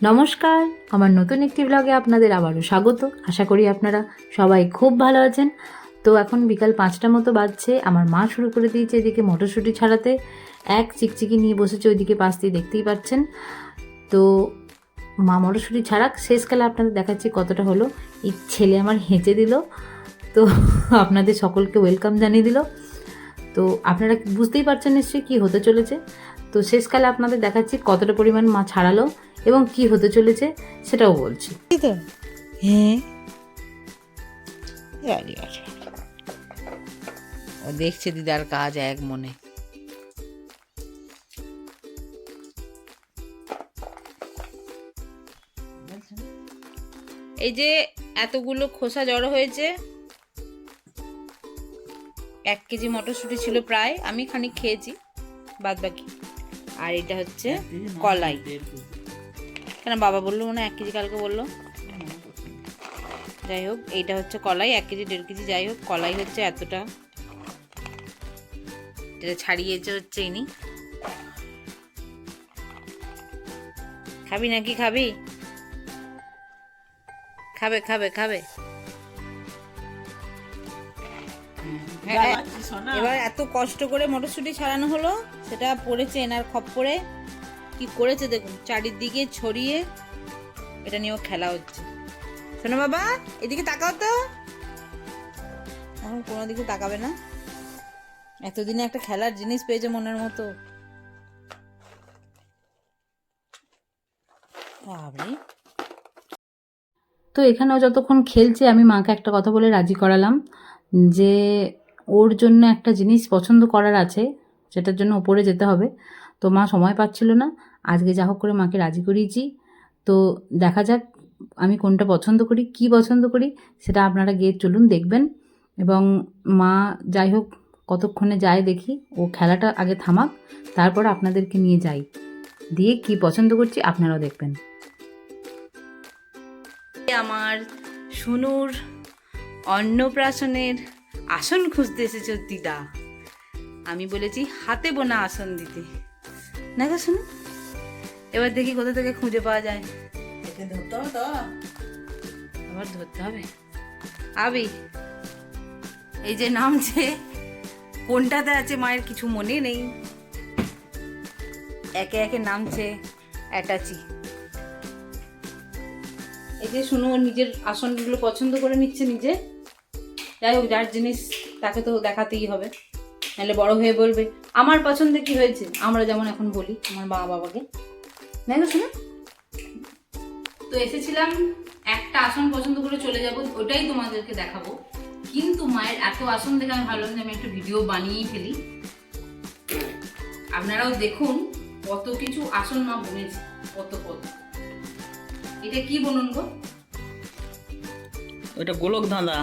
নমস্কার, আমার নতুন একটি ব্লগে আপনাদের আবারও স্বাগত। আশা করি আপনারা সবাই খুব ভালো আছেন। তো এখন বিকাল পাঁচটা মতো বাজছে, আমার মা শুরু করে দিয়েছে এদিকে মটরশুঁটি ছাড়াতে। এক চিকচিকি নিয়ে বসেছে ওইদিকে পাশ দিয়ে দেখতেই পাচ্ছেন। তো মা মটরশুঁটি ছাড়াক শেষকালে আপনাদের দেখাচ্ছি কতটা হলো। এই ছেলে আমার হেঁচে দিল। তো আপনাদের সকলকে ওয়েলকাম জানিয়ে দিল। তো আপনারা বুঝতেই পারছেন নিশ্চয়ই কী হতে চলেছে। তো শেষকালে আপনাদের দেখাচ্ছি কতটা পরিমাণ মা ছাড়ালো। এবং কি হতে চলেছে সেটাও বলছি। তো হ্যাঁ। ও দেখছে দিদার কাজ এক মনে। এই যে এতগুলো খোসা জড়ো হয়েছে এক কেজি মটরশুঁটি ছিল প্রায় আমি খানিক খেয়েছি বাদ বাকি আর এটা হচ্ছে কলাই। কেন বাবা বলল মনে হয়? এক কেজি কালকে বলল। যাই হোক এইটা হচ্ছে কলাই এক কেজি দেড় কেজি যাই হোক কলাই হচ্ছে এতটা। এটা ছাড়িয়েছে হচ্ছে ইনি। খাবি নাকি? খাবি? খাবে খাবে খাবে। হ্যাঁ, এবার এত কষ্ট করে মটরশুঁটি ছাড়ানো হলো সেটা পড়েছে এনার খপ খপ্পরে। কি করেছে দেখুন, চারিদিকে ছড়িয়ে এটা নিয়েও খেলা হচ্ছে। শোনো বাবা, এদিকে তাকাও তো। এখন কোনো দিকে তাকাবে না। এতদিনে একটা খেলার জিনিস পেয়েছে মনের মতো। বাবরে। তো এখানেও যতক্ষণ খেলছে, আমি মাকে একটা কথা বলে রাজি করালাম, যে ওর জন্য একটা জিনিস পছন্দ করার আছে সেটার জন্য ওপরে যেতে হবে। তো মা সময় পাচ্ছিল না। আজকে যা হোক করে মাকে রাজি করিয়েছি। তো দেখা যাক আমি কোনটা পছন্দ করি, কি পছন্দ করি, সেটা আপনারা গিয়ে চলুন দেখবেন। এবং মা যাই হোক, কতক্ষণে যায় দেখি, ও খেলাটা আগে থামাক, তারপর আপনাদেরকে নিয়ে যাই। দিয়ে কি পছন্দ করছি আপনারাও দেখবেন। আমার সুনুর অন্নপ্রাশনের আসন খুঁজতে এসেছ দিদা আমি বলেছি, হাতে বোনা আসন দিতে। না গো শুনু? এবার দেখি কোথা থেকে খুঁজে পাওয়া যায়। আবার ধরতে হবে? আবি এই যে নামছে কোনটাতে আছে মায়ের কিছু মনে নেই। একে একে নামছে অ্যাটাচি। এই যে শুনো নিজের আসনগুলো পছন্দ করে নিচ্ছে নিজে। যাই হোক যার জিনিস তাকে তো দেখাতেই হবে। নাহলে বড় হয়ে বলবে, আমার পছন্দে কি হয়েছে? আমরা যেমন এখন বলি, আমার বাবা বাবাকে। তো এসেছিলাম, একটা আসন পছন্দ করে চলে যাব, ওটাই তোমাদেরকে দেখাবো। কিন্তু মায়ের এত আসন দেখে আমি ভাবলাম যে আমি একটা ভিডিও বানিয়েই ফেলি। আপনারাও দেখুন কত কিছু আসন মা বনেছে, কত কত। এটা কি বলুন গো? ওইটা গোলক ধাঁধা।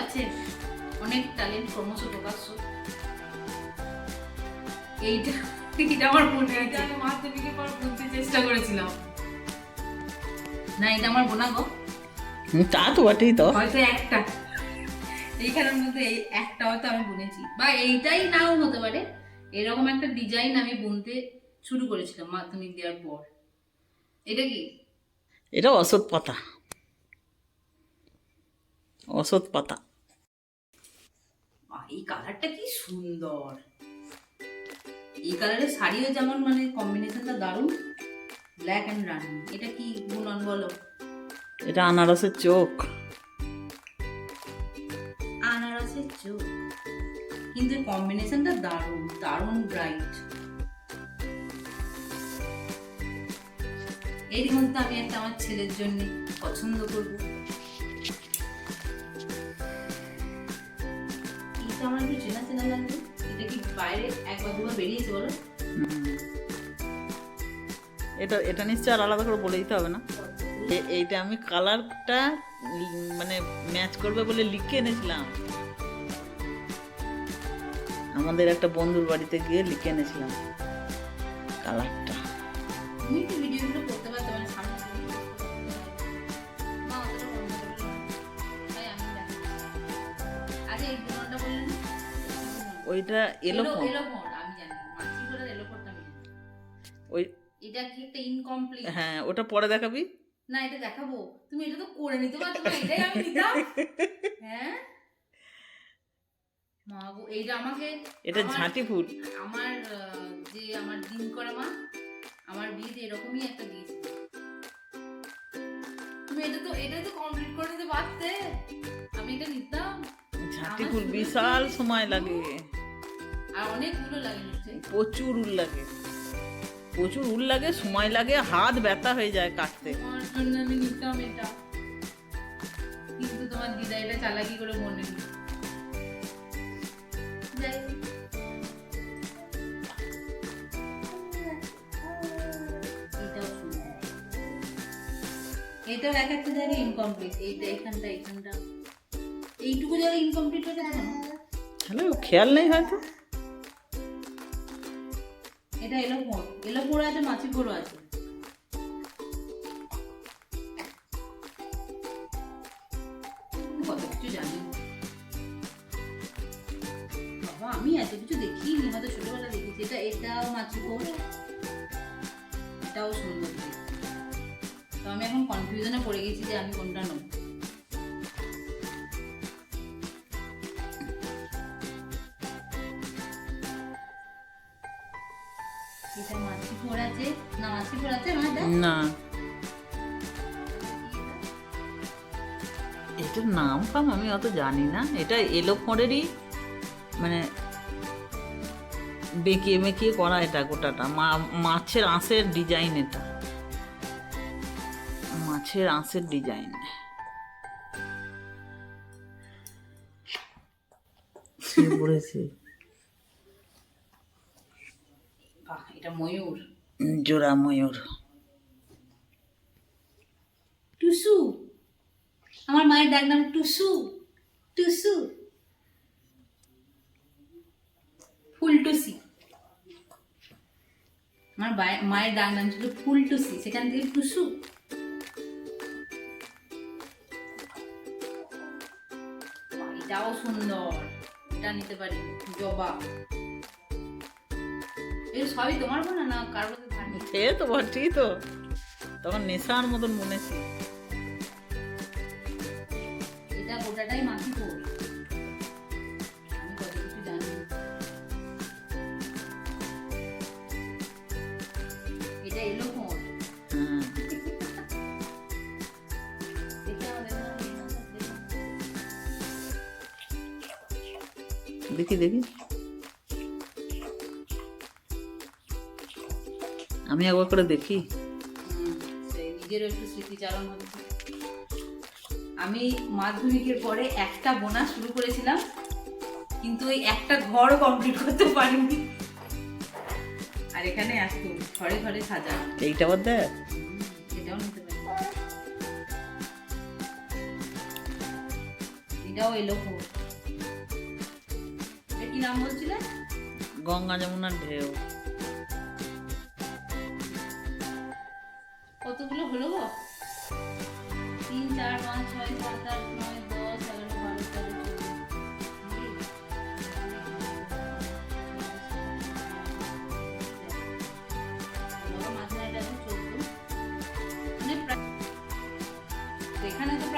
আছে। অনেক ট্যালেন্ট ক্রমশ প্রকাশ্য এইটা এটা আমার মনে আছে। আমি মাধ্যমিকের পর বুঝতে চেষ্টা করেছিলাম। না এটা আমার বোনা গো। তা তো বটেই তো। হয়তো একটা। এইখানের মধ্যে এই একটা হয়তো আমি বুনেছি। বা এইটাই নাও হতে পারে। এরকম একটা ডিজাইন আমি বুনতে শুরু করেছিলাম মাধ্যমিক দেওয়ার পর। এটা কি? এটা অসৎ পাতা। অসৎ পাতা। এই কালারটা কি সুন্দর। এই কালারের শাড়িও যেমন মানে কম্বিনেশনটা দারুণ ব্ল্যাক অ্যান্ড রানি এটা কি বুনন বলো? এটা আনারসের চোখ। আনারসের চোখ। কিন্তু কম্বিনেশনটা দারুণ দারুণ ব্রাইট এর মধ্যে আমি একটা আমার ছেলের জন্য পছন্দ করব। আমার একটু চেনা চেনা লাগবে। এটা কি বাইরে একবার দুবার বেরিয়েছে বলো? এটা এটা নিশ্চয় আর আলাদা করে বলে দিতে হবে না। এইটা আমি কালারটা মানে ম্যাচ করবে বলে লিখে এনেছিলাম। আমাদের একটা বন্ধুর বাড়িতে গিয়ে লিখে এনেছিলাম কালারটা। ভিডিওগুলো ওইটা এলো এলো আমি জানি মাছি করে এলো আমি ওই এটা কি একটা ইনকমপ্লিট হ্যাঁ ওটা পরে দেখাবি? না এটা দেখাবো। তুমি এটা তো করে নিতে পারছ না এটাই আমি নিতাম। হ্যাঁ? মা গো এইটা আমাকে এটা ঝাঁটি ফুল। আমার যে আমার দিন করে মা আমার বিয়েতে এরকমই একটা দিয়েছিল তুমি এটা তো এটা তো কমপ্লিট করে দিতে পারতে। আমি এটা নিতাম। ঝাঁটি ফুল বিশাল সময় লাগে। আর অনেকগুলো লাগে প্রচুর উল লাগে। প্রচুর উল লাগে সময় লাগে হাত ব্যথা হয়ে যায় কাটতে। তোমার জন্য আমি নিতাম এটা। কিন্তু তোমার দিদা এটা চালাকি করে মনে নি যাই হোক। এটাও এক একটা জায়গায় ইনকমপ্লিট এইটা এখানটা এখানটা এইটুকু জায়গায় ইনকমপ্লিট হয়ে গেছে? খেয়াল নেই হয়তো। এটা এলো ফোর এলো ফোর আছে, মাছি ফোরও আছে। কত কিছু জানি। বাবা, আমি এত কিছু দেখিনি, হয়তো ছোটবেলা দেখেছি। এটা, এটাও মাছি ফোর এটাও সুন্দর। তো আমি এখন কনফিউশনে পড়ে গেছি যে আমি কোনটা নেব। এটার নাম ফাম আমি অত জানি না। এটা এলো ফোঁড়েরই মানে বেঁকিয়ে বেঁকিয়ে করা এটা গোটাটা। মাছের আঁশের ডিজাইন এটা। মাছের আঁশের ডিজাইন পড়েছে এটা ময়ূর। জোড়া ময়ূর। টুসু। আমার মায়ের ডাক নাম টুসু। টুসু। ফুলটুসি আমার মায়ের ডাক নাম ছিল ফুলটুসি সেখান থেকে টুসু। এটাও সুন্দর। এটা নিতে পারি। জবা। এই সবই তোমার বোনা না? কারোর কাছে ধার সে তো বটেই তো। তখন নেশার মতন মনে ছিল। আমি কত কিছু জানি। এটা এলো এটা আমাদের না। দেখি দেখি। আমি একবার করে দেখি। নিজেরও একটু স্মৃতিচারণ হচ্ছে। আমি মাধ্যমিকের পরে একটা বোনা শুরু করেছিলাম কিন্তু ওই একটা ঘরও কমপ্লিট করতে পারিনি। আর এখানে আসতো ঘরে ঘরে সাজানো। এইটা হুম, এটাও নিতে পারি। এটাও এলো কি নাম বলছিলে? গঙ্গা যমুনার ঢেউ।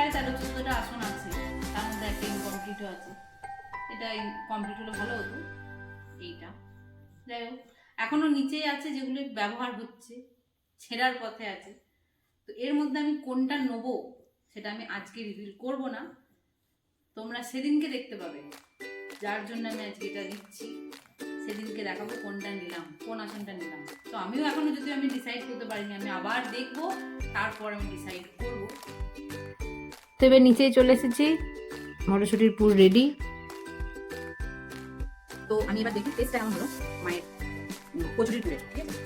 প্রায় তেরো চোদ্দটা আসন আছে। তার মধ্যে একটা ইনকমপ্লিটও আছে। এটা কমপ্লিট হলে ভালো হতো। এইটা। যাই হোক, এখনও নিচেই আছে যেগুলো ব্যবহার হচ্ছে, ছেঁড়ার পথে আছে। তো এর মধ্যে আমি কোনটা নেব সেটা আমি আজকে রিভিল করব না। তোমরা সেদিনকে দেখতে পাবে। যার জন্য আমি আজকে এটা দিচ্ছি। সেদিনকে দেখাবো কোনটা নিলাম, কোন আসনটা নিলাম। তো আমিও এখনও যদি আমি ডিসাইড করতে পারিনি, আমি আবার দেখব, তারপর আমি ডিসাইড করব। তো এবার নিচেই চলে এসেছি। মটরশুটির পুর রেডি তো আমি এবার দেখি টেস্টটা কেমন হলো? মায়ের কচুরির পুরের, ঠিক আছে।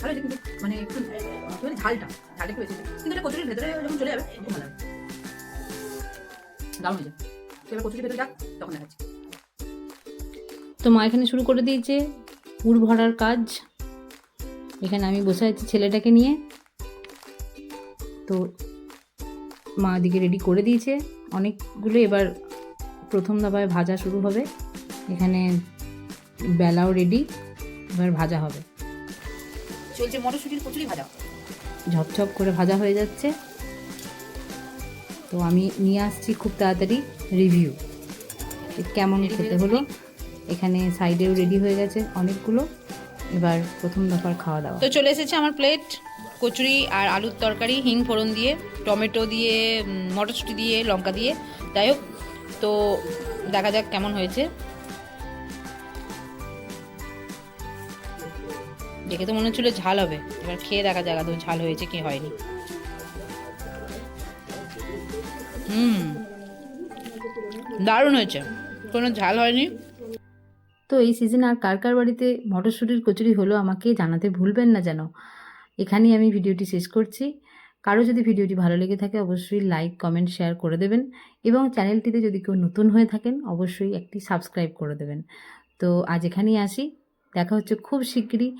ভালো কিন্তু মানে একটু ঝালটা ঝালটা একটু বেশি কিন্তু এটা কচুরির ভেতরে যখন চলে যাবে খুব ভালো দারুণ হয়েছে। এবার কচুরির ভেতরে যাক, তখন দেখাচ্ছি। তো মা এখানে শুরু করে দিয়েছে পুর ভরার কাজ। এখানে আমি বসে আছি ছেলেটাকে নিয়ে। তো মা দিকে রেডি করে দিয়েছে। অনেকগুলো এবার প্রথম দফায় ভাজা শুরু হবে। এখানে বেলাও রেডি এবার ভাজা হবে। চলছে মটরশুটির কচুরি ভাজা। ঝপঝপ করে ভাজা হয়ে যাচ্ছে। তো আমি নিয়ে আসছি খুব তাড়াতাড়ি রিভিউ কেমন খেতে হলো। এখানে সাইডেও রেডি হয়ে গেছে অনেকগুলো। এবার প্রথম দফার খাওয়া দাওয়া। তো চলে এসেছে আমার প্লেট কচুরি আর আলুর তরকারি, হিং ফোড়ন দিয়ে, টমেটো দিয়ে মটরশুঁটি দিয়ে, লঙ্কা দিয়ে। যাই হোক, তো দেখা যাক কেমন হয়েছে। দেখে তো মনে হচ্ছিল ঝাল হবে। এবার খেয়ে দেখা যাক আদৌ ঝাল হয়েছে কি হয়নি। হুম, দারুণ হয়েছে। কোনো ঝাল হয়নি। তো এই সিজন আর কার কার বাড়িতে মটরশুঁটির কচুরি হলো আমাকে জানাতে ভুলবেন না যেন। এখানেই আমি ভিডিওটি শেষ করছি। কারও যদি ভিডিওটি ভালো লেগে থাকে অবশ্যই লাইক কমেন্ট শেয়ার করে দেবেন এবং চ্যানেলটিতে যদি কেউ নতুন হয়ে থাকেন অবশ্যই একটি সাবস্ক্রাইব করে দেবেন। তো আজ এখানেই আসি। দেখা হচ্ছে খুব শিগগিরই